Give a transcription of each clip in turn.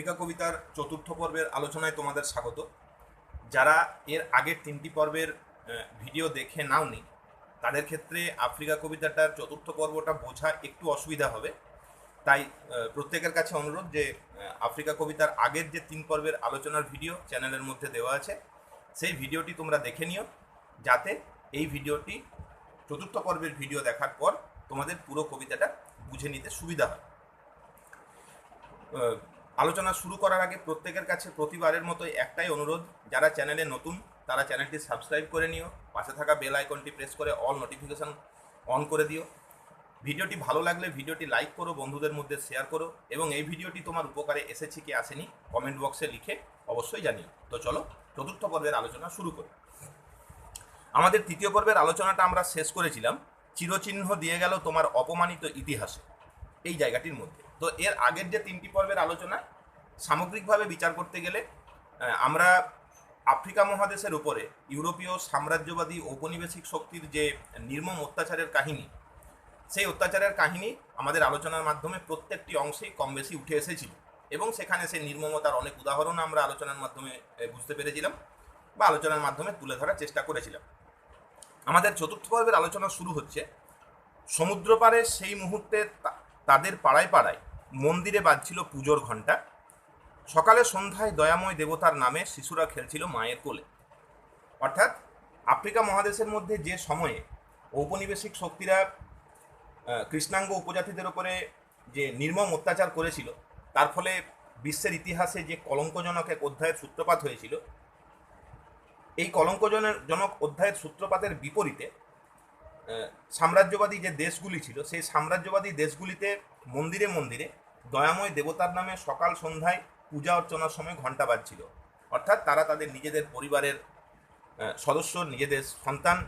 লেখা কবিতার চতুর্থ পর্বের আলোচনায় তোমাদের স্বাগত। যারা এর আগের তিনটি পর্বের ভিডিও দেখে নাওনি, তাদের ক্ষেত্রে আফ্রিকা কবিতাটার চতুর্থ পর্বটা বোঝা একটু অসুবিধা হবে। তাই প্রত্যেকের কাছে অনুরোধ যে আফ্রিকা কবিতার আগের যে তিন পর্বের আলোচনার ভিডিও চ্যানেলের মধ্যে দেওয়া আছে, সেই ভিডিওটি তোমরা দেখে নিও, যাতে এই ভিডিওটি চতুর্থ পর্বের ভিডিও দেখার পর তোমাদের পুরো কবিতাটা বুঝে নিতে সুবিধা হয়। আলোচনা শুরু করার আগে প্রত্যেকের কাছে প্রতিবারের মতো একটাই অনুরোধ, যারা চ্যানেলে নতুন, তারা চ্যানেলটি সাবস্ক্রাইব করে নিও, পাশে থাকা বেল আইকনটি প্রেস করে অল নোটিফিকেশন অন করে দিও। ভিডিওটি ভালো লাগলে ভিডিওটি লাইক করো, বন্ধুদের মধ্যে শেয়ার করো, এবং এই ভিডিওটি তোমার উপকারে এসেছে কি আসেনি, কমেন্ট বক্সে লিখে অবশ্যই জানিও। তো চলো, চতুর্থ পর্বের আলোচনা শুরু করি। আমাদের তৃতীয় পর্বের আলোচনাটা আমরা শেষ করেছিলাম, চিরচিহ্ন দিয়ে গেল তোমার অপমানিত ইতিহাসে, এই জায়গাটির মধ্যে। তো এর আগের যে তিনটি পর্বের আলোচনা সামগ্রিকভাবে বিচার করতে গেলে আমরা আফ্রিকা মহাদেশের উপরে ইউরোপীয় সাম্রাজ্যবাদী ঔপনিবেশিক শক্তির যে নির্মম অত্যাচারের কাহিনী, সেই অত্যাচারের কাহিনী আমাদের আলোচনার মাধ্যমে প্রত্যেকটি অংশেই কম বেশি উঠে এসেছিল এবং সেখানে সেই নির্মমতার অনেক উদাহরণ আমরা আলোচনার মাধ্যমে বুঝতে পেরেছিলাম বা আলোচনার মাধ্যমে তুলে ধরার চেষ্টা করেছিলাম। আমাদের চতুর্থ পর্বের আলোচনা শুরু হচ্ছে সমুদ্র পাড়ে সেই মুহূর্তে তাদের পাড়ায় পাড়ায় মন্দিরে বাজছিল পুজোর ঘণ্টা সকালে সন্ধ্যায় দয়াময় দেবতার নামে শিশুরা খেলছিল মায়ের কোলে। অর্থাৎ আফ্রিকা মহাদেশের মধ্যে যে সময়ে ঔপনিবেশিক শক্তিরা কৃষ্ণাঙ্গ উপজাতিদের উপরে যে নির্মম অত্যাচার করেছিল, তার ফলে বিশ্বের ইতিহাসে যে কলঙ্কজনক এক অধ্যায়ের সূত্রপাত হয়েছিল, এই কলঙ্কজনের জনক অধ্যায়ের সূত্রপাতের বিপরীতে সাম্রাজ্যবাদী যে দেশগুলি ছিল, সেই সাম্রাজ্যবাদী দেশগুলিতে মন্দিরে মন্দিরে দয়াময় দেবতার নামে সকাল সন্ধ্যায় পূজা অর্চনার সময় ঘণ্টা বাজছিল। অর্থাৎ তারা তাদের নিজেদের পরিবারের সদস্য, নিজেদের সন্তান,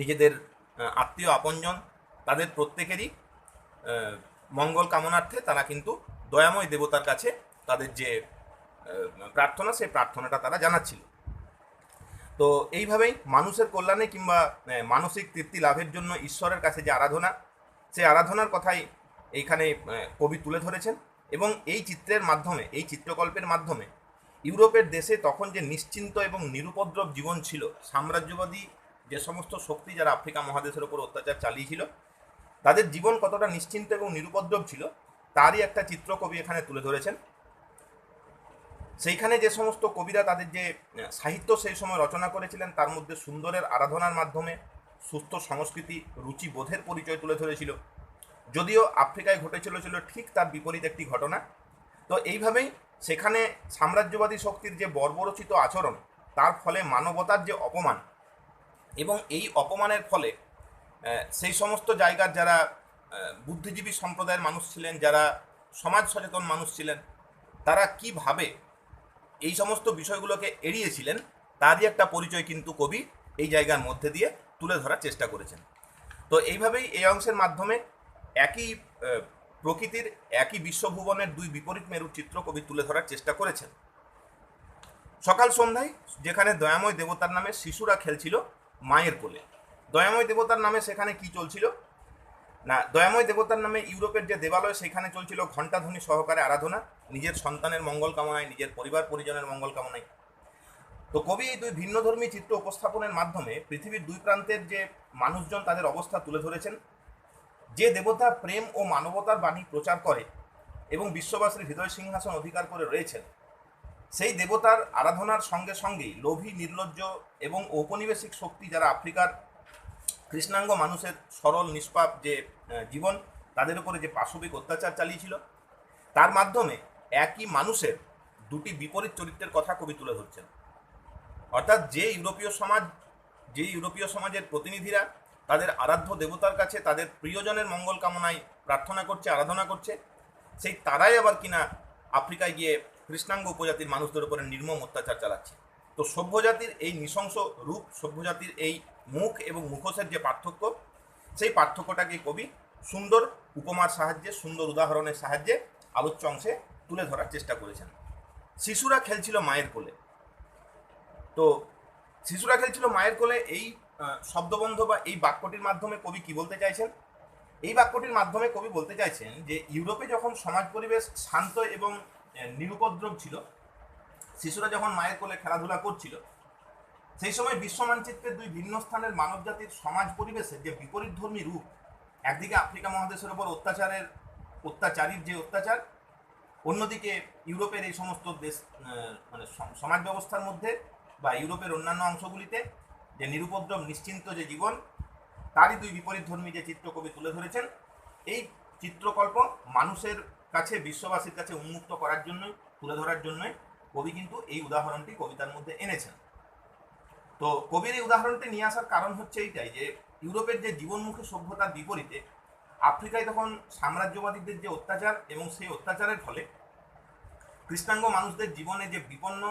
নিজেদের আত্মীয়, আপনজন, তাদের প্রত্যেকেরই মঙ্গল কামনার্থে তারা কিন্তু দয়াময় দেবতার কাছে তাদের যে প্রার্থনা, সেই প্রার্থনাটা তারা জানাচ্ছিল। তো এইভাবেই মানুষের কল্যাণে কিংবা মানসিক তৃপ্তি লাভের জন্য ঈশ্বরের কাছে যে আরাধনা, সেই আরাধনার কথাই এইখানে কবি তুলে ধরেছেন। এবং এই চিত্রের মাধ্যমে, এই চিত্রকল্পের মাধ্যমে ইউরোপের দেশে তখন যে নিশ্চিন্ত এবং নিরুপদ্রব জীবন ছিল, সাম্রাজ্যবাদী যে সমস্ত শক্তি যারা আফ্রিকা মহাদেশের ওপর অত্যাচার চালিয়েছিল, তাদের জীবন কতটা নিশ্চিন্ত এবং নিরুপদ্রব ছিল, তারই একটা চিত্র কবি এখানে তুলে ধরেছেন। সেইখানে যে সমস্ত কবিরা তাদের যে সাহিত্য সেই সময় রচনা করেছিলেন, তার মধ্যে সুন্দরের আরাধনার মাধ্যমে সুস্থ সংস্কৃতি, রুচি বোধের পরিচয় তুলে ধরেছিল। যদিও আফ্রিকায় ঘটেছিল, ছিল ঠিক তার বিপরীত একটি ঘটনা। তো এইভাবেই সেখানে সাম্রাজ্যবাদী শক্তির যে বর্বরচিত আচরণ, তার ফলে মানবতার যে অপমান এবং এই অপমানের ফলে সেই সমস্ত জায়গার যারা বুদ্ধিজীবী সম্প্রদায়ের মানুষ ছিলেন, যারা সমাজ সচেতন মানুষ ছিলেন, তারা কীভাবে এই সমস্ত বিষয়গুলোকে এড়িয়েছিলেন, তারই একটা পরিচয় কিন্তু কবি এই জায়গার মধ্যে দিয়ে তুলে ধরার চেষ্টা করেছেন। তো এইভাবেই এই অংশের মাধ্যমে একই প্রকৃতির একই বিশ্বভুবনের দুই বিপরীত মেরুর চিত্র কবি তুলে ধরার চেষ্টা করেছেন। সকাল সন্ধ্যায় যেখানে দয়াময় দেবতার নামে শিশুরা খেলছিল মায়ের কোলে। দয়াময় দেবতার নামে সেখানে কি চলছিল? না, দয়াময় দেবতার নামে ইউরোপের যে দেবালয় সেখানে চলছিল ঘণ্টাধ্বনি সহকারে আরাধনা, নিজের সন্তানের মঙ্গল কামনায়, নিজের পরিবার পরিজনের মঙ্গল কামনায়। তো কবি এই দুই ভিন্নধর্মী চিত্র উপস্থাপনের মাধ্যমে পৃথিবীর দুই প্রান্তের যে মানুষজন তাদের অবস্থা তুলে ধরেছেন যে দেবতা প্রেম ও মানবতার বাণী প্রচার করে এবং বিশ্ববাসীর হৃদয় সিংহাসন অধিকার করে রয়েছেন, সেই দেবতার আরাধনার সঙ্গে সঙ্গেই লোভী, নির্লজ্জ এবং ঔপনিবেশিক শক্তি যারা আফ্রিকার কৃষ্ণাঙ্গ মানুষের সরল, নিষ্পাপ যে জীবন, তাদের উপরে যে পাশবিক অত্যাচার চালিয়েছিল, তার মাধ্যমে একই মানুষের দুটি বিপরীত চরিত্রের কথা কবি তুলে ধরছেন। অর্থাৎ যে ইউরোপীয় সমাজ, যে ইউরোপীয় সমাজের প্রতিনিধিরা তাদের আরাধ্য দেবতার কাছে তাদের প্রিয়জনের মঙ্গল কামনায় প্রার্থনা করছে, আরাধনা করছে। সেই তারাই আবার কিনা আফ্রিকায় গিয়ে কৃষ্ণাঙ্গ উপজাতির মানুষদের উপরে নির্মম অত্যাচার চালাচ্ছে। তো সভ্যজাতির এই নৃশংস রূপ, সভ্যজাতির এই মুখ এবং মুখোশের যে পার্থক্য, সেই পার্থক্যটাকে কবি? সুন্দর উপমার সাহায্যে, সুন্দর উদাহরণের সাহায্যে আলোচ্য অংশে তুলে ধরার চেষ্টা করেছেন। শিশুরা খেলছিল মায়ের কোলে। তো শিশুরা খেলছিল মায়ের কোলে, এই শব্দবন্ধ বা এই বাক্যটির মাধ্যমে কবি কি বলতে চাইছেন? এই বাক্যটির মাধ্যমে কবি বলতে চাইছেন যে, ইউরোপে যখন সমাজ পরিবেশ শান্ত এবং নিরুপদ্রব ছিল, শিশুরা যখন মায়ের কোলে খেলাধুলা করছিল, সেই সময় বিশ্ব মানচিত্রের দুই ভিন্ন স্থানের মানবজাতির সমাজ পরিবেশের যে বিপরীতধর্মী রূপ, একদিকে আফ্রিকা মহাদেশের ওপর অত্যাচারের, অত্যাচারীর যে অত্যাচার, অন্যদিকে ইউরোপের এই সমস্ত দেশ মানে সমাজ ব্যবস্থার মধ্যে বা ইউরোপের অন্যান্য অংশগুলিতে যে নিরুপদ্রব নিশ্চিন্ত যে জীবন, তারই দুই বিপরীতধর্মী যে চিত্রকবি তুলে ধরেছেন, এই চিত্রকল্প মানুষের কাছে, বিশ্ববাসীর কাছে উন্মুক্ত করার জন্যই, তুলে ধরার জন্যই কবি কিন্তু এই উদাহরণটি কবিতার মধ্যে এনেছেন। তো কবির এই উদাহরণটি নিয়ে আসার কারণ হচ্ছে এইটাই যে, ইউরোপের যে জীবনমুখী সভ্যতার বিপরীতে, আফ্রিকায় তখন সাম্রাজ্যবাদীদের যে অত্যাচার এবং সেই অত্যাচারের ফলে, কৃষ্ণাঙ্গ মানুষদের জীবনে যে বিপন্ন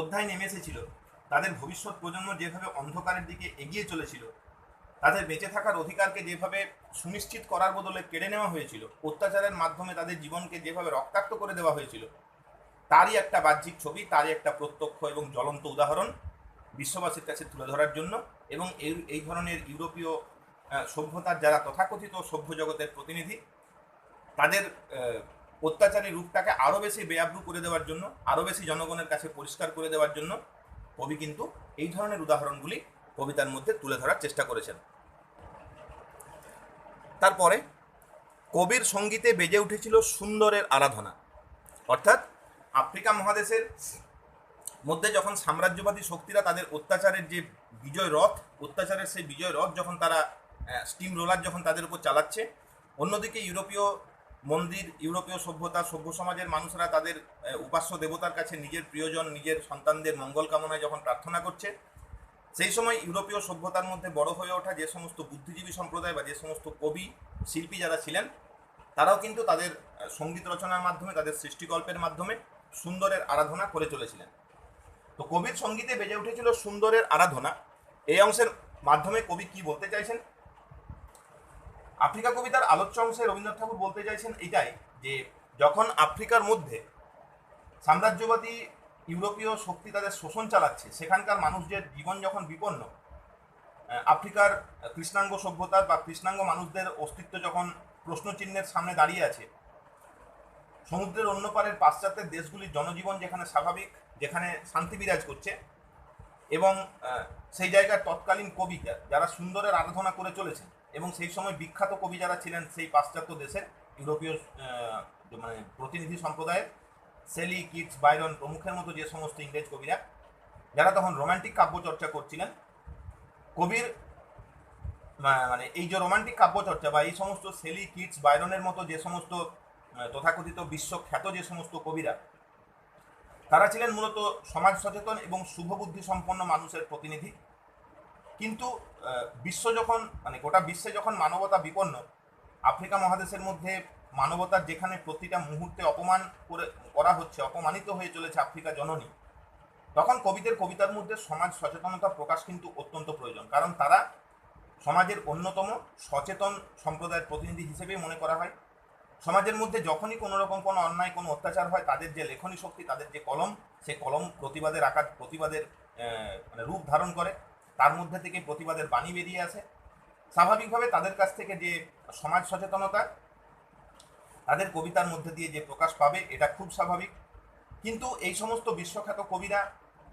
অধ্যায় নেমে এসেছিল তাদের ভবিষ্যৎ প্রজন্ম যেভাবে অন্ধকারের দিকে এগিয়ে চলেছিল, তাদের বেঁচে থাকার অধিকারকে যেভাবে সুনিশ্চিত করার বদলে কেড়ে নেওয়া হয়েছিল, অত্যাচারের মাধ্যমে তাদের জীবনকে যেভাবে রক্তাক্ত করে দেওয়া হয়েছিল, তারই একটা বাহ্যিক ছবি, তারই একটা প্রত্যক্ষ এবং জ্বলন্ত উদাহরণ বিশ্ববাসীর কাছে তুলে ধরার জন্য এবং এই এই ধরনের ইউরোপীয় সভ্যতার যারা তথাকথিত সভ্য জগতের প্রতিনিধি, তাদের অত্যাচারী রূপটাকে আরও বেশি বেয়াব্রু করে দেওয়ার জন্য আরও বেশি জনগণের কাছে পরিষ্কার করে দেওয়ার জন্য কবি কিন্তু এই ধরনের উদাহরণগুলি কবিতার মধ্যে তুলে ধরার চেষ্টা করেছেন। তারপরে, কবির সঙ্গীতে বেজে উঠেছিল সুন্দরের আরাধনা। অর্থাৎ আফ্রিকা মহাদেশের মধ্যে যখন সাম্রাজ্যবাদী শক্তিরা তাদের অত্যাচারের যে বিজয় রথ, অত্যাচারের সেই বিজয় রথ যখন তারা স্টিম রোলার যখন তাদের উপর চালাচ্ছে, অন্যদিকে ইউরোপীয় মন্দির, ইউরোপীয় সভ্যতা, সভ্য সমাজের মানুষরা তাদের উপাস্য দেবতার কাছে নিজের প্রিয়জন, নিজের সন্তানদের মঙ্গল কামনায় যখন প্রার্থনা করছে, সেই সময় ইউরোপীয় সভ্যতার মধ্যে বড় হয়ে ওঠা যে সমস্ত বুদ্ধিজীবী সম্প্রদায় বা যে সমস্ত কবি, শিল্পী যারা ছিলেন, তারাও কিন্তু তাদের সংগীত রচনার মাধ্যমে, তাদের সৃষ্টিকল্পের মাধ্যমে সুন্দরের আরাধনা করে চলেছিলেন। তো কবির সঙ্গীতে বেজে উঠেছিল সুন্দরের আরাধনা। এই অংশের মাধ্যমে কবি কি বলতে চাইছেন? আফ্রিকা কবিতার আলোচ্য অংশে রবীন্দ্রনাথ ঠাকুর বলতে চাইছেন এটাই যে, যখন আফ্রিকার মধ্যে সাম্রাজ্যবাদী ইউরোপীয় শক্তি তাদের শোষণ চালাচ্ছে, সেখানকার মানুষদের জীবন যখন বিপন্ন আফ্রিকার কৃষ্ণাঙ্গ সভ্যতার বা কৃষ্ণাঙ্গ মানুষদের অস্তিত্ব যখন প্রশ্নচিহ্নের সামনে দাঁড়িয়ে আছে, সমুদ্রের অন্য পারের পাশ্চাত্যের দেশগুলির জনজীবন যেখানে স্বাভাবিক, যেখানে শান্তি বিরাজ করছে এবং সেই জায়গার তৎকালীন কবিতা যারা সুন্দরের আরাধনা করে চলেছেন এবং সেই সময় বিখ্যাত কবি যারা ছিলেন সেই পাশ্চাত্য দেশের ইউরোপীয় মানে প্রতিনিধি সম্প্রদায়ের সেলি, কিটস, বাইরন প্রমুখের মতো যে সমস্ত ইংরেজ কবিরা, যারা তখন রোমান্টিক কাব্য চর্চা করছিলেন, কবির মানে এই যে রোমান্টিক কাব্যচর্চা বা এই সমস্ত সেলি, কিটস, বাইরনের মতো যে সমস্ত তথাকথিত বিশ্বখ্যাত যে সমস্ত কবিরা, তারা ছিলেন মূলত সমাজ সচেতন এবং শুভবুদ্ধি সম্পন্ন মানুষের প্রতিনিধি। কিন্তু বিশ্ব যখন মানে গোটা বিশ্বে যখন মানবতা বিপন্ন, আফ্রিকা মহাদেশের মধ্যে মানবতার যেখানে প্রতিটা মুহূর্তে অপমান করে, করা হচ্ছে, অপমানিত হয়ে চলেছে আফ্রিকা জননী, তখন কবিদের কবিতার মধ্যে সমাজ সচেতনতা প্রকাশ কিন্তু অত্যন্ত প্রয়োজন। কারণ তারা সমাজের অন্যতম সচেতন সম্প্রদায়ের প্রতিনিধি হিসেবেই মনে করা হয়। সমাজের মধ্যে যখনই কোনো রকম কোনো অন্যায়, কোনো অত্যাচার হয়, তাদের যে লেখনী শক্তি, তাদের যে কলম সেই কলম প্রতিবাদের আকার, প্রতিবাদের মানে রূপ ধারণ করে। তার মধ্যে থেকে প্রতিবাদের বাণী বেরিয়ে আসে। স্বাভাবিকভাবে তাদের কাছ থেকে যে সমাজ সচেতনতা, তাদের কবিতার মধ্যে দিয়ে যে প্রকাশ পাবে, এটা খুব স্বাভাবিক। কিন্তু এই সমস্ত বিশ্বখ্যাত কবিরা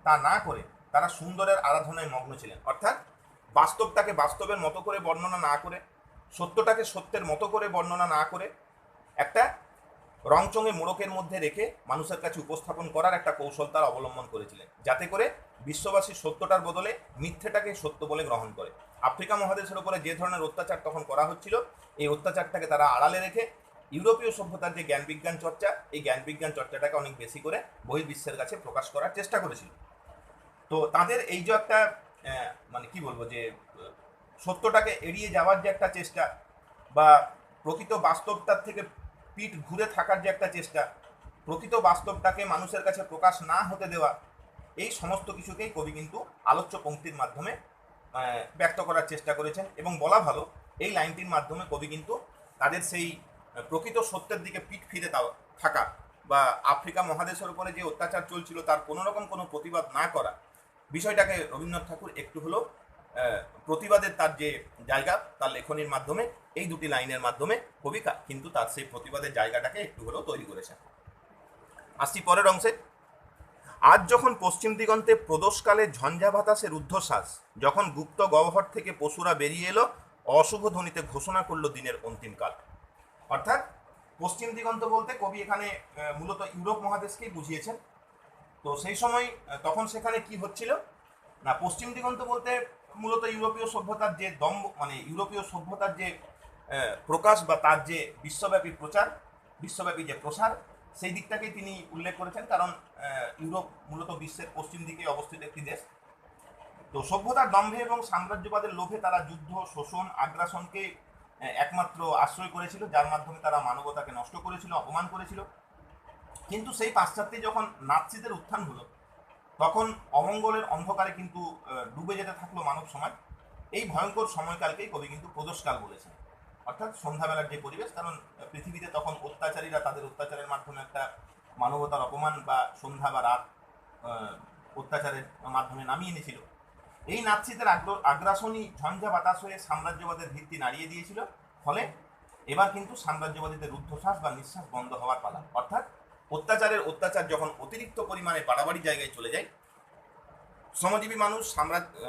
তা না করে তারা সুন্দরের আরাধনায় মগ্ন ছিলেন। অর্থাৎ বাস্তবটাকে বাস্তবের মতো করে বর্ণনা না করে, সত্যটাকে সত্যের মতো করে বর্ণনা না করে একটা রংচঙে মোড়কের মধ্যে রেখে মানুষের কাছে উপস্থাপন করার একটা কৌশল তারা অবলম্বন করেছিলেন। যাতে করে বিশ্ববাসী সত্যটার বদলে মিথ্যেটাকে সত্য বলে গ্রহণ করে। আফ্রিকা মহাদেশের উপরে যে ধরনের অত্যাচার তখন করা হচ্ছিল, এই অত্যাচারটাকে তারা আড়ালে রেখে ইউরোপীয় সভ্যতার যে জ্ঞান বিজ্ঞান চর্চা, এই জ্ঞান বিজ্ঞান চর্চাটাকে অনেক বেশি করে বহির্বিশ্বের কাছে প্রকাশ করার চেষ্টা করেছিল। তো তাদের এই যে একটা মানে কি বলব যে, সত্যটাকে এড়িয়ে যাওয়ার যে একটা চেষ্টা বা প্রকৃত বাস্তবটার থেকে পিঠ ঘুরে থাকার যে একটা চেষ্টা, প্রকৃত বাস্তবটাকে মানুষের কাছে প্রকাশ না হতে দেওয়া এই সমস্ত কিছুকেই কবি কিন্তু আলোচ্য পঙ্ক্তির মাধ্যমে ব্যক্ত করার চেষ্টা করেছেন এবং বলা ভালো, এই লাইনটির মাধ্যমে কবি কিন্তু তাদের সেই প্রকৃত সত্যের দিকে পিঠ ফিরে থাকা বা আফ্রিকা মহাদেশের উপরে যে অত্যাচার চলছিল তার কোনো রকম কোনো প্রতিবাদ না করা, বিষয়টাকে রবীন্দ্রনাথ ঠাকুর একটু হলেও প্রতিবাদের তার যে জায়গা তার লেখনীর মাধ্যমে, এই দুটি লাইনের মাধ্যমে কবিকা কিন্তু তার সেই প্রতিবাদের জায়গাটাকে একটু হলেও তৈরি করেছেন। আসছি পরের অংশে। আজ যখন পশ্চিম দিগন্তে প্রদোষকালে ঝঞ্ঝা বাতাসের ঊর্ধ্বশ্বাস যখন গুপ্ত গহ্বর থেকে পশুরা বেরিয়ে এলো, অশুভ ধ্বনিতে ঘোষণা করল দিনের অন্তিমকাল। অর্থাৎ, পশ্চিম দিগন্ত বলতে কবি এখানে মূলত ইউরোপ মহাদেশকেই বুঝিয়েছেন। তো সেই সময় তখন সেখানে কি হচ্ছিল? না, পশ্চিম দিগন্ত বলতে মূলত ইউরোপীয় সভ্যতার যে দম মানে ইউরোপীয় সভ্যতার যে প্রকাশ বা তার যে বিশ্বব্যাপী প্রচার, বিশ্বব্যাপী যে প্রসার সেই দিকটাকে তিনি উল্লেখ করেছেন, কারণ ইউরোপ মূলত বিশ্বের পশ্চিম দিকে অবস্থিত একটি দেশ। তো সভ্যতার দম্ভে এবং সাম্রাজ্যবাদের লোভে তারা যুদ্ধ, শোষণ, আগ্রাসনকে একমাত্র আশ্রয় করেছিল, যার মাধ্যমে তারা মানবতাকে নষ্ট করেছিল, অপমান করেছিল। কিন্তু সেই পাশ্চাত্যে যখন নাৎসিদের উত্থান হলো, তখন অমঙ্গলের অন্ধকারে কিন্তু ডুবে যেতে থাকল মানব সমাজ। এই ভয়ঙ্কর সময়কালকেই কবি কিন্তু প্রদোষকাল বলেছেন। অর্থাৎ সন্ধ্যাবেলার যে পরিবেশ, কারণ পৃথিবীতে তখন অত্যাচারীরা তাদের অত্যাচারের মাধ্যমে একটা মানবতার অপমান বা সন্ধ্যা বা রাত অত্যাচারের মাধ্যমে নামিয়ে এনেছিল। এই নাৎসিদের আগ্র- আগ্রাসনই ঝঞ্ঝা বাতাস হয়ে সাম্রাজ্যবাদের ভিত্তি নাড়িয়ে দিয়েছিল। ফলে এবার কিন্তু সাম্রাজ্যবাদীদের রুদ্ধশ্বাস বা নিঃশ্বাস বন্ধ হওয়ার পালা। অর্থাৎ অত্যাচারের অত্যাচার যখন অতিরিক্ত পরিমাণে বাড়াবাড়ি জায়গায় চলে যায়, শ্রমজীবী মানুষ সাম্রাজ্য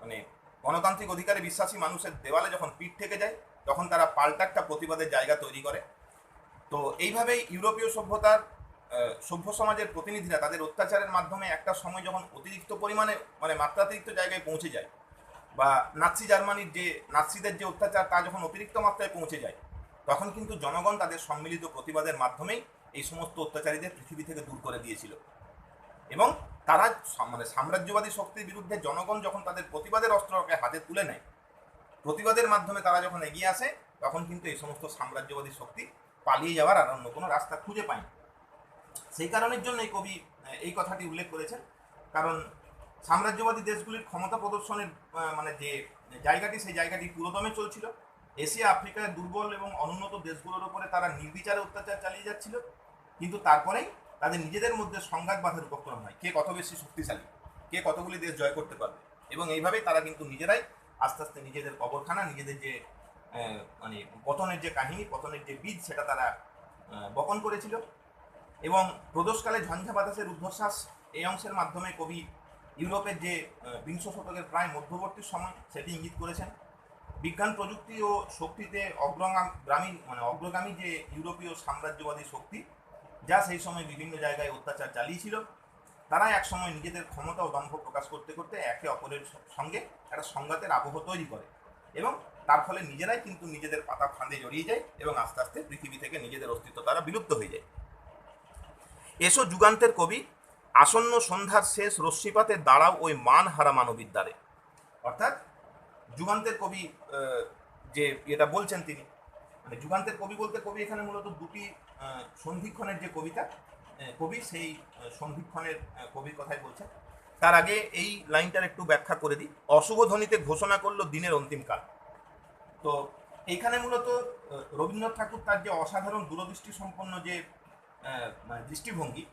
মানে গণতান্ত্রিক অধিকারে বিশ্বাসী মানুষের দেওয়ালে যখন পিঠ থেকে যায় তখন তারা পাল্টা একটা প্রতিবাদের জায়গা তৈরি করে। তো এইভাবেই ইউরোপীয় সভ্যতার সভ্য সমাজের প্রতিনিধিরা তাদের অত্যাচারের মাধ্যমে একটা সময় যখন অতিরিক্ত পরিমাণে মানে মাত্রাতিরিক্ত জায়গায় পৌঁছে যায় বা নাৎসি জার্মানির যে, নাৎসিদের যে অত্যাচার তা যখন অতিরিক্ত মাত্রায় পৌঁছে যায়, তখন কিন্তু জনগণ তাদের সম্মিলিত প্রতিবাদের মাধ্যমেই এই সমস্ত অত্যাচারীদের পৃথিবী থেকে দূর করে দিয়েছিল। এবং তারা মানে সাম্রাজ্যবাদী শক্তির বিরুদ্ধে জনগণ যখন তাদের প্রতিবাদের অস্ত্রকে হাতে তুলে নেয় প্রতিবাদের মাধ্যমে তারা যখন এগিয়ে আসে, তখন কিন্তু এই সমস্ত সাম্রাজ্যবাদী শক্তি পালিয়ে যাওয়ার আর অন্য কোনো রাস্তা খুঁজে পায় সেই কারণের জন্য এই কবি এই কথাটি উল্লেখ করেছেন। কারণ সাম্রাজ্যবাদী দেশগুলির ক্ষমতা প্রদর্শনের মানে যে জায়গাটি, সেই জায়গাটি পুরোদমে চলছিল। এশিয়া, আফ্রিকায় দুর্বল এবং অনুন্নত দেশগুলোর উপরে তারা নির্বিচারে অত্যাচার চালিয়ে যাচ্ছিল। কিন্তু তারপরেই তাদের নিজেদের মধ্যে সংঘাত বাঁধার উপক্রম হয়। কে কত বেশি শক্তিশালী, কে কতগুলি দেশ জয় করতে পারবে? এবং এইভাবেই তারা কিন্তু নিজেরাই আস্তে আস্তে নিজেদের কবরখানা, নিজেদের যে মানে পতনের যে কাহিনী, পতনের যে বীজ, সেটা তারা বপন করেছিল। এবং প্রদোষকালে ঝঞ্ঝা বাতাসের উদ্ধশ্বাস এই অংশের মাধ্যমে কবি ইউরোপের যে বিংশ শতকের প্রায় মধ্যবর্তী সময় সেটি ইঙ্গিত করেছেন। বিজ্ঞান প্রযুক্তি ও শক্তিতে অগ্রগামী মানে অগ্রগামী যে ইউরোপীয় সাম্রাজ্যবাদী শক্তি, যা সেই সময় বিভিন্ন জায়গায় অত্যাচার চালিয়েছিল তারা একসময় নিজেদের ক্ষমতা ও দম্ভ প্রকাশ করতে করতে একে অপরের সঙ্গে একটা সংঘাতের আবহ তৈরি করে এবং তার ফলে নিজেরাই কিন্তু নিজেদের পাতা ফাঁদে জড়িয়ে যায় এবং আস্তে আস্তে পৃথিবী থেকে নিজেদের অস্তিত্ব তারা বিলুপ্ত হয়ে যায়। এসো যুগান্তের কবি আসন্ন সন্ধ্যার শেষ রশ্মিপাতে দাঁড়াও ওই মান হারা মানবীর দ্বারে অর্থাৎ যুগান্তের কবি যে এটা বলছেন তিনি মানে যুগান্তের কবি বলতে কবি এখানে মূলত দুটি সন্ধিক্ষণের যে কবিতা কবি সেই সন্ধিক্ষণের কবির কথাই বলছেন। তার আগে এই লাইনটার একটু ব্যাখ্যা করে দিই। অশুভ ধ্বনিতে ঘোষণা করল দিনের অন্তিমকাল তো এইখানে মূলত রবীন্দ্রনাথ ঠাকুর তার যে অসাধারণ দূরদৃষ্টি সম্পন্ন যে মানে দৃষ্টিভঙ্গি,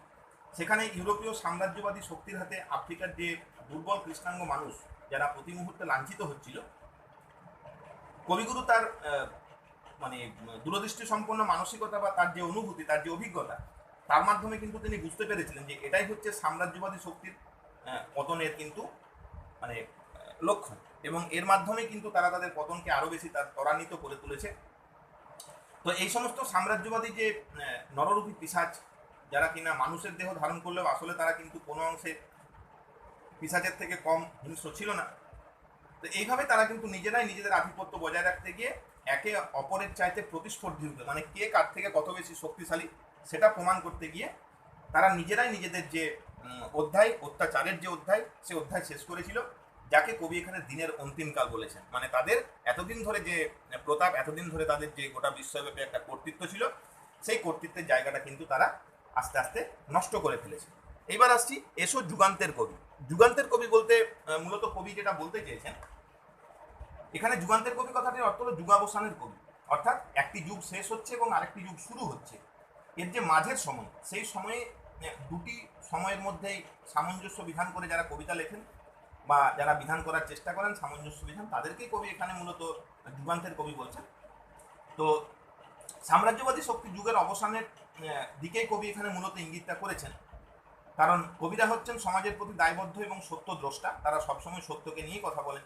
সেখানে ইউরোপীয় সাম্রাজ্যবাদী শক্তির হাতে আফ্রিকার যে দুর্বল কৃষ্ণাঙ্গ মানুষ যারা প্রতি মুহূর্তে লাঞ্ছিত হচ্ছিল, কবিগুরু তার মানে দূরদৃষ্টি সম্পন্ন মানসিকতা বা তার যে অনুভূতি, তার যে অভিজ্ঞতা তার মাধ্যমে কিন্তু তিনি বুঝতে পেরেছিলেন যে এটাই হচ্ছে সাম্রাজ্যবাদী শক্তির পতনের কিন্তু মানে লক্ষ্য এবং এর মাধ্যমে কিন্তু তারা তাদের পতনকে আরও বেশি তার ত্বরান্বিত করে তুলেছে। তো এই সমস্ত সাম্রাজ্যবাদী যে নররূপী পিসাচ, যারা কিনা মানুষের দেহ ধারণ করলেও আসলে তারা কিন্তু কোনো অংশে পিসাচের থেকে কম হিংস্র ছিল না। তো এইভাবে তারা কিন্তু নিজেরাই নিজেদের আধিপত্য বজায় রাখতে গিয়ে একে অপরের চাইতে প্রতিস্পর্ধী মানে কে কার থেকে কত বেশি শক্তিশালী সেটা প্রমাণ করতে গিয়ে তারা নিজেরাই নিজেদের যে অধ্যায়, অত্যাচারের যে অধ্যায়, সে অধ্যায় শেষ করেছিল, যাকে কবি এখানে দিনের অন্তিমকাল বলেছেন। মানে তাদের এতদিন ধরে যে, প্রতাপ, এতদিন ধরে তাদের যে গোটা বিশ্বব্যাপী একটা কর্তৃত্ব ছিল, সেই কর্তৃত্বের জায়গাটা কিন্তু তারা আস্তে আস্তে নষ্ট করে ফেলেছে। এইবার আসছি, এসো যুগান্তের কবি। যুগান্তের কবি বলতে মূলত কবি যেটা বলতে চেয়েছেন, এখানে যুগান্তের কবি কথাটির অর্থ হলো যুগাবসানের কবি। অর্থাৎ একটি যুগ শেষ হচ্ছে এবং আরেকটি যুগ শুরু হচ্ছে। এর যে মাঝের সময়, সেই সময়ে দুটি সময়ের মধ্যেই সামঞ্জস্য বিধান করে যারা কবিতা লেখেন বা যারা বিধান করার চেষ্টা করেন, সামঞ্জস্য বিধান, তাদেরকেই কবি এখানে মূলত যুগান্তের কবি বলছেন। তো সাম্রাজ্যবাদী শক্তি যুগের অবসানের দিকেই কবি এখানে মূলত ইঙ্গিতটা করেছেন। কারণ কবিরা হচ্ছেন সমাজের প্রতি দায়বদ্ধ এবং সত্য দ্রষ্টা, তারা সবসময় সত্যকে নিয়েই কথা বলেন।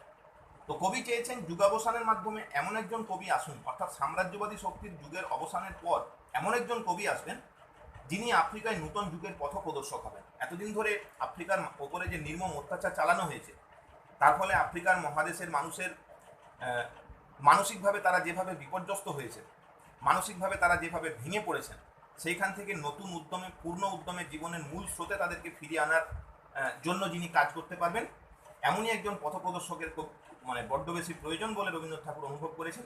তো কবি চেয়েছেন যুগাবসানের মাধ্যমে এমন একজন কবি আসুন, অর্থাৎ সাম্রাজ্যবাদী শক্তির যুগের অবসানের পর এমন একজন কবি আসবেন যিনি আফ্রিকায় নূতন যুগের পথ প্রদর্শক হবেন। এতদিন ধরে আফ্রিকার ওপরে যে নির্মম অত্যাচার চালানো হয়েছে, তার ফলে আফ্রিকার মহাদেশের মানুষের মানসিকভাবে তারা যেভাবে বিপর্যস্ত হয়েছে মানসিকভাবে তারা যেভাবে ভেঙে পড়েছেন, সেইখান থেকে নতুন উদ্যমে, পূর্ণ উদ্যমে জীবনের মূল স্রোতে তাদেরকে ফিরিয়ে আনার জন্য যিনি কাজ করতে পারবেন, এমনই একজন পথপ্রদর্শকের খুব মানে বড্ড বেশি প্রয়োজন বলে রবীন্দ্রনাথ ঠাকুর অনুভব করেছেন।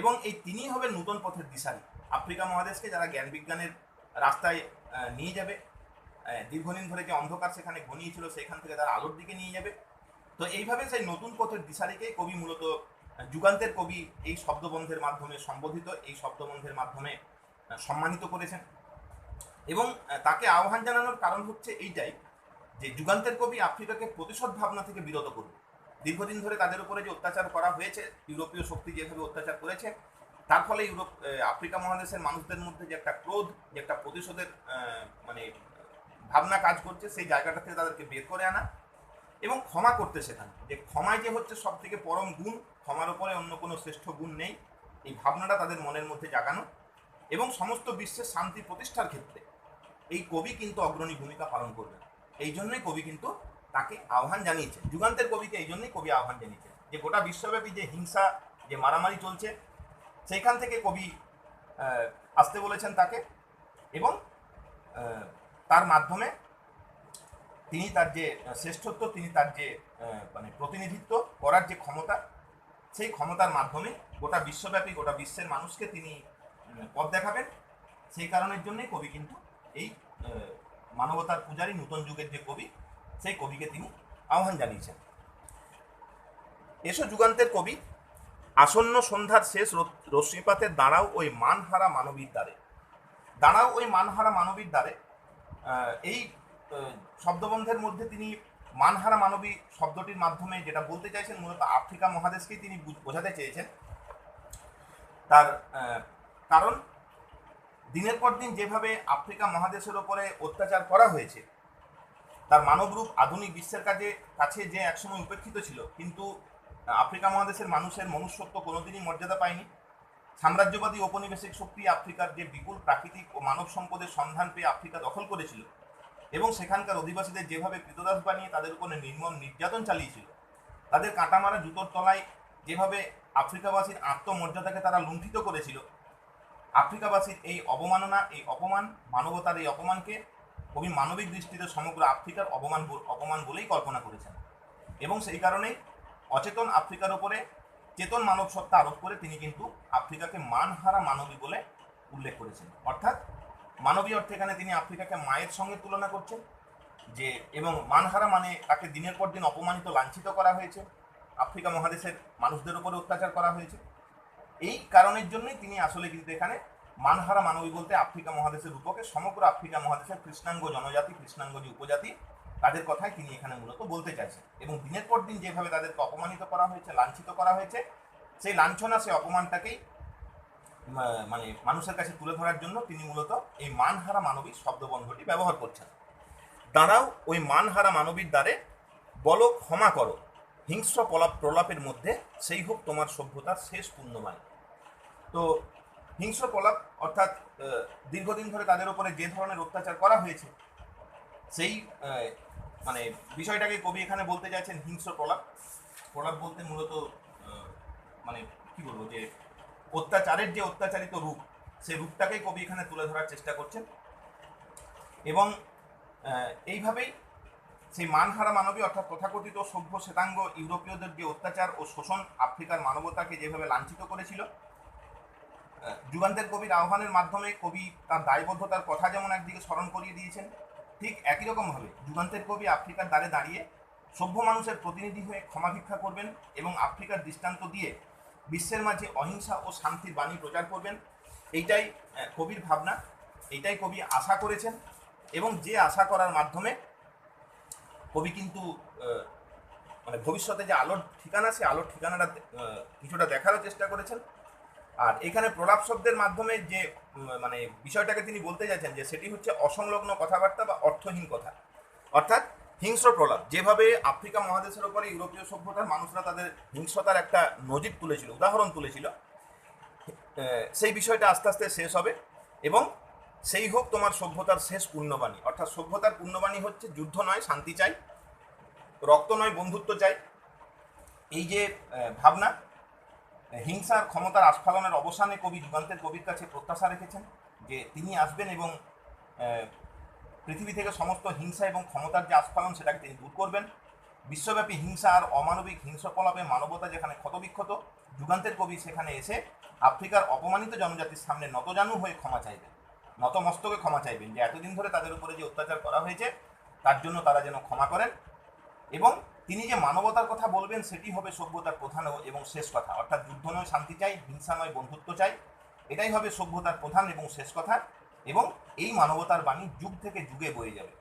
এবং এই তিনিই হবেন নূতন পথের দিশারি। আফ্রিকা মহাদেশকে যারা জ্ঞান বিজ্ঞানের রাস্তায় নিয়ে যাবে দীর্ঘদিন ধরে যে অন্ধকার সেখানে ঘনিয়েছিল, সেখান থেকে তারা আলোর দিকে নিয়ে যাবে। তো এইভাবে সেই নতুন পথের দিশারিকে কবি মূলত যুগান্তের কবি এই শব্দবন্ধের মাধ্যমে সম্বোধিত, এই শব্দবন্ধের মাধ্যমে সম্মানিত করেছেন। এবং তাকে আহ্বান জানানোর কারণ হচ্ছে এইটাই যে যুগান্তের কবি আফ্রিকাকে প্রতিশোধ ভাবনা থেকে বিরত করবে দীর্ঘদিন ধরে তাদের উপরে যে অত্যাচার করা হয়েছে, ইউরোপীয় শক্তি যেভাবে অত্যাচার করেছে তার ফলে ইউরোপ আফ্রিকা মহাদেশের মানুষদের মধ্যে যে একটা ক্রোধ, যে একটা প্রতিশোধের মানে ভাবনা কাজ করছে, সেই জায়গাটা থেকে তাদেরকে বের করে আনা এবং ক্ষমা করতে শেখানো। যে ক্ষমায় যে হচ্ছে সব থেকে পরম গুণ, ক্ষমার উপরে অন্য কোনো শ্রেষ্ঠ গুণ নেই। এই ভাবনাটা তাদের মনের মধ্যে জাগানো এবং সমস্ত বিশ্বের শান্তি প্রতিষ্ঠার ক্ষেত্রে এই কবি কিন্তু অগ্রণী ভূমিকা পালন করবেন। এই জন্যই কবি কিন্তু তাকে আহ্বান জানিয়েছে যুগান্তের কবিকে এই জন্যই কবি আহ্বান জানিয়েছে যে গোটা বিশ্বব্যাপী যে হিংসা, যে মারামারি চলছে সেইখান থেকে কবি আসতে বলেছেন তাকে এবং তার মাধ্যমে তিনি তার যে শ্রেষ্ঠত্ব, তিনি তার যে মানে প্রতিনিধিত্ব করার যে ক্ষমতা, সেই ক্ষমতার মাধ্যমে গোটা বিশ্বব্যাপী, গোটা বিশ্বের মানুষকে তিনি পথ দেখাবেন। সেই কারণের জন্যই কবি কিন্তু এই মানবতার পূজারী নূতন যুগের যে কবি, সেই কবিকে তিনি আহ্বান জানিয়েছেন। এসো যুগান্তের কবি আসন্ন সন্ধ্যার শেষ রশ্মিপাতে দাঁড়াও ওই মানহারা মানবীর দ্বারে। দাঁড়াও ওই মানহারা মানবীর দ্বারে। এই শব্দবন্ধের মধ্যে তিনি মানহারা মানবী শব্দটির মাধ্যমে যেটা বলতে চাইছেন, মূলত আফ্রিকা মহাদেশকেই তিনি বোঝাতে চেয়েছেন। তার কারণ দিনের পর দিন যেভাবে আফ্রিকা মহাদেশের ওপরে অত্যাচার করা হয়েছে, তার মানবরূপ আধুনিক বিশ্বের কাজে কাছে যে একসময় উপেক্ষিত ছিল, কিন্তু আফ্রিকা মহাদেশের মানুষের মনুষ্যত্ব কোনোদিনই মর্যাদা পায়নি। সাম্রাজ্যবাদী ঔপনিবেশিক শক্তি আফ্রিকার যে বিপুল প্রাকৃতিক ও মানব সম্পদের সন্ধান পেয়ে আফ্রিকা দখল করেছিল এবং সেখানকার অধিবাসীদের যেভাবে কৃতদাস বানিয়ে তাদের উপরে নির্মম নির্যাতন চালিয়েছিল, তাদের কাঁটামারা জুতোর তলায় যেভাবে আফ্রিকাবাসীর আত্মমর্যাদাকে তারা লুণ্ঠিত করেছিল, আফ্রিকাবাসীর এই অবমাননা, এই অপমান, মানবতার এই অপমানকে কবি মানবিক দৃষ্টিতে সমগ্র আফ্রিকার অপমান অপমান বলেই কল্পনা করেছেন। এবং সেই কারণেই অচেতন আফ্রিকার উপরে চেতন মানব সত্তা আরোপ করে তিনি কিন্তু আফ্রিকাকে মানহারা মানবী বলে উল্লেখ করেছেন। অর্থাৎ মানবী অর্থে এখানে তিনি আফ্রিকাকে মায়ের সঙ্গে তুলনা করছেন, যে এবং মানহারা মানে তাকে দিনের পর দিন অপমানিত, লাঞ্ছিত করা হয়েছে। আফ্রিকা মহাদেশের মানুষদের উপরে অত্যাচার করা হয়েছে। এই কারণের জন্যই তিনি আসলে কিন্তু এখানে মানহারা মানবী বলতে আফ্রিকা মহাদেশের রূপকে সমগ্র আফ্রিকা মহাদেশের কৃষ্ণাঙ্গ জনজাতি কৃষ্ণাঙ্গ যে উপজাতি তাদের কথাই তিনি এখানে মূলত বলতে চাইছেন। এবং দিনের পর দিন যেভাবে তাদেরকে অপমানিত করা হয়েছে, লাঞ্ছিত করা হয়েছে, সেই লাঞ্ছনা, সেই অপমানটাকেই মানে মানুষের কাছে তুলে ধরার জন্য তিনি মূলত এই মানহারা মানবিক শব্দবন্ধটি ব্যবহার করছেন। দাঁড়াও, ওই মানহারা মানবীর দ্বারে বলো, ক্ষমা করো। হিংস্র প্রলাপ, প্রলাপের মধ্যে সেই হোক তোমার সভ্যতার শেষ পুণ্যবান তো হিংস্র প্রলাপ অর্থাৎ দীর্ঘদিন ধরে তাদের উপরে যে ধরনের অত্যাচার করা হয়েছে, সেই মানে বিষয়টাকে কবি এখানে বলতে চাইছেন হিংস্র প্রলাপ। প্রলাপ বলতে মূলত মানে কি বলব যে অত্যাচারের যে অত্যাচারিত রূপ সেই রূপটাকেই কবি এখানে তুলে ধরার চেষ্টা করছেন। এবং এইভাবেই সেই মানহারা মানবী অর্থাৎ তথাকথিত সভ্য শ্বেতাঙ্গ ইউরোপীয়দের যে অত্যাচার ও শোষণ আফ্রিকার মানবতাকে যেভাবে লাঞ্ছিত করেছিল যুগান্তের কবির আহ্বানের মাধ্যমে কবি তার দায়বদ্ধতার কথা যেমন একদিকে স্মরণ করিয়ে দিয়েছেন ঠিক একই রকমভাবে যুগান্তের কবি আফ্রিকার দ্বারে দাঁড়িয়ে সভ্য মানুষের প্রতিনিধি হয়ে ক্ষমা ভিক্ষা করবেন এবং আফ্রিকার দৃষ্টান্ত দিয়ে বিশ্বের মাঝে অহিংসা ও শান্তির বাণী প্রচার করবেন, এইটাই কবির ভাবনা, এইটাই কবি আশা করেছেন এবং যে আশা করার মাধ্যমে কবি কিন্তু মানে ভবিষ্যতে যে আলোর ঠিকানা, সে আলোর ঠিকানাটা কিছুটা দেখারও চেষ্টা করেছেন। আর এখানে প্রলাপ শব্দের মাধ্যমে যে মানে বিষয়টাকে তিনি বলতে যাচ্ছেন যে সেটি হচ্ছে অসংলগ্ন কথাবার্তা বা অর্থহীন কথা। অর্থাৎ হিংস্র প্রলাপ, যেভাবে আফ্রিকা মহাদেশের উপরে ইউরোপীয় সভ্যতার মানুষরা তাদের হিংস্রতার একটা নজির তুলেছিল, উদাহরণ তুলেছিল সেই বিষয়টা আস্তে আস্তে শেষ হবে এবং সেই হোক তোমার সভ্যতার শেষ পূর্ণবাণী। অর্থাৎ সভ্যতার পূর্ণবাণী হচ্ছে যুদ্ধ নয়, শান্তি চাই, রক্ত নয়, বন্ধুত্ব চাই। এই যে ভাবনা হিংসার ক্ষমতার আস্ফালনের অবসানে কবি যুগান্তের কবির কাছে প্রত্যাশা রেখেছেন যে তিনি আসবেন এবং পৃথিবী থেকে সমস্ত হিংসা এবং ক্ষমতার যে আস্ফালন সেটাকে তিনি দূর করবেন। বিশ্বব্যাপী হিংসা আর অমানবিক হিংস্রকলাপে মানবতা যেখানে ক্ষতবিক্ষত, যুগান্তের কবি সেখানে এসে আফ্রিকার অপমানিত জনজাতির সামনে নতজানু হয়ে ক্ষমা চাইবেন, নতমস্তকে ক্ষমা চাইবেন, যে এতদিন ধরে তাদের উপরে যে অত্যাচার করা হয়েছে, তার জন্য তারা যেন ক্ষমা করেন এবং তিনি যে মানবতার কথা বলবেন, সেটি হবে সভ্যতার প্রধান এবং শেষ কথা। অর্থাৎ যুদ্ধ নয়, শান্তি চাই, হিংসা নয়, বন্ধুত্ব চাই। এটাই হবে সভ্যতার প্রধান এবং শেষ কথা। এবং এই মানবতার বাণী যুগ থেকে যুগে বয়ে যাবে।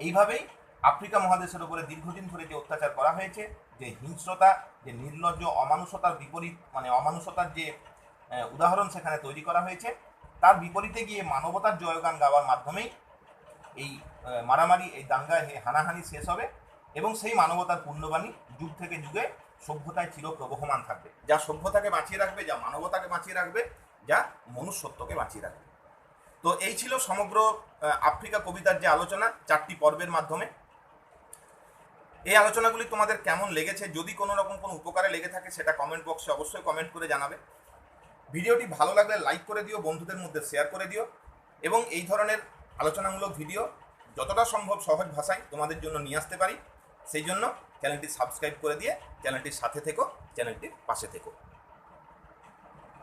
এইভাবেই আফ্রিকা মহাদেশের উপরে দীর্ঘদিন ধরে যে অত্যাচার করা হয়েছে, যে হিংস্রতা, যে নির্লজ্জ, অমানুষতার বিপরীত মানে অমানুষতার যে উদাহরণ সেখানে তৈরি করা হয়েছে, তার বিপরীতে গিয়ে মানবতার জয়গান গাওয়ার মাধ্যমেই এই মারামারি, এই দাঙ্গা হানাহানি শেষ হবে। এবং সেই মানবতার পুণ্যবাণী যুগ থেকে যুগে সভ্যতায় চির প্রবহমান থাকবে। যা সভ্যতাকে বাঁচিয়ে রাখবে, যা মানবতাকে বাঁচিয়ে রাখবে, যা মনুষ্যত্বকে বাঁচিয়ে রাখবে। তো এই ছিল সমগ্র আফ্রিকা কবিতার যে আলোচনা চারটি পর্বের মাধ্যমে। এই আলোচনাগুলি তোমাদের কেমন লেগেছে? যদি কোনো রকম কোনো উপকারে লেগে থাকে, সেটা কমেন্ট বক্সে অবশ্যই কমেন্ট করে জানাবে। ভিডিওটি ভালো লাগলে লাইক করে দিও, বন্ধুদের মধ্যে শেয়ার করে দিও। এবং এই ধরনের আলোচনামূলক ভিডিও যতটা সম্ভব সহজ ভাষায় তোমাদের জন্য নিয়ে আসতে পারি। সেই জন্য চ্যানেলটি সাবস্ক্রাইব করে দিয়ে চ্যানেলটির সাথে থেকো চ্যানেলটির পাশে থেকো।